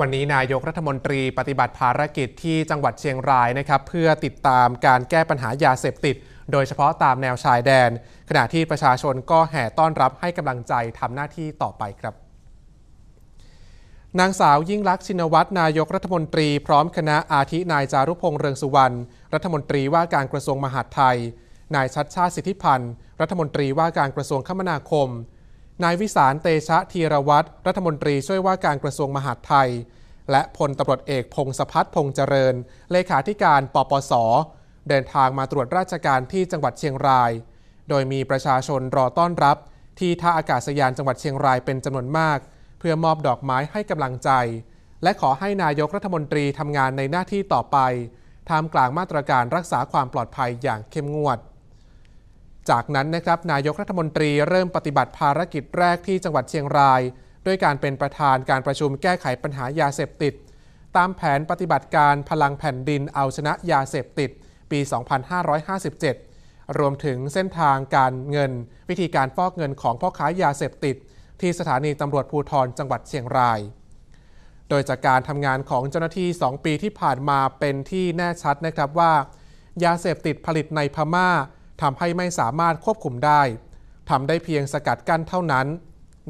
วันนี้นายกรัฐมนตรีปฏิบัติภารกิจที่จังหวัดเชียงรายนะครับเพื่อติดตามการแก้ปัญหายาเสพติด โดยเฉพาะตามแนวชายแดน ขณะที่ประชาชนก็แห่ต้อนรับให้กำลังใจทำหน้าที่ต่อไปครับนางสาวยิ่งลักษณ์ชินวัตรนายกรัฐมนตรีพร้อมคณะอาทินายจารุพงษ์เรืองสุวรรณรัฐมนตรีว่าการกระทรวงมหาดไทย นายชัดชาติสิทธิพันธ์ รัฐมนตรีว่าการกระทรวงคมนาคม นายวิสารเตชะธีรวัตรรัฐมนตรีช่วยว่าการกระทรวงมหาดไทย และพลตำรวจเอกพงศพัฒน์พงษ์เจริญ เลขาธิการปปส เดินทางมาตรวจราชการที่จังหวัดเชียงราย โดยมีประชาชนรอต้อนรับ ที่ท่าอากาศยานจังหวัดเชียงรายเป็นจำนวนมาก เพื่อมอบดอกไม้ให้กำลังใจ และขอให้นายกรัฐมนตรีทำงานในหน้าที่ต่อไปท่ามกลางมาตรการรักษาความปลอดภัยอย่างเข้มงวด จากนั้นนะครับนายกรัฐมนตรีเริ่มปฏิบัติภารกิจแรกที่จังหวัดเชียงราย ด้วยการเป็นประธานการประชุมแก้ไขปัญหายาเสพติด ตามแผนปฏิบัติการพลังแผ่นดินเอาชนะยาเสพติด ปี 2557 รวมถึงเส้นทางการเงิน วิธีการฟอกเงินของพ่อค้ายาเสพติด ที่สถานีตำรวจภูธรจังหวัดเชียงราย โดยจากการทำงานของเจ้าหน้าที่ 2 ปีที่ผ่านมาเป็นที่แน่ชัดนะครับว่า ยาเสพติดผลิตในพม่า ทำให้ไม่สามารถควบคุมได้ทำได้เพียงสกัดกั้นเท่านั้น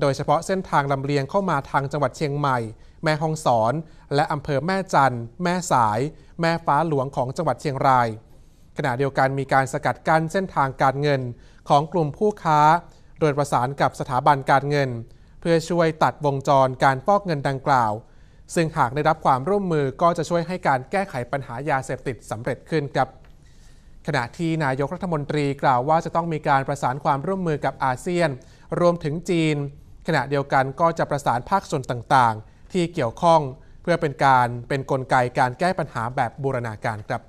โดยเฉพาะเส้นทางลำเลียงเข้ามาทางจังหวัดเชียงใหม่ แม่ฮ่องสอน และอำเภอแม่จันแม่สาย แม่ฟ้าหลวงของจังหวัดเชียงราย ขณะเดียวกันมีการสกัดกั้นเส้นทางการเงินของกลุ่มผู้ค้า โดยประสานกับสถาบันการเงิน เพื่อช่วยตัดวงจรการฟอกเงินดังกล่าว ซึ่งหากได้รับความร่วมมือก็จะช่วยให้การแก้ไขปัญหายาเสพติดสำเร็จขึ้นครับ ขณะที่นายกรัฐมนตรีกล่าวว่าจะต้องมีการประสานความร่วมมือกับอาเซียน รวมถึงจีน ขณะเดียวกันก็จะประสานภาคส่วนต่างๆ ที่เกี่ยวข้องเพื่อเป็นการเป็นนกลไกการแก้ปัญหาแบบบูรณาการครับ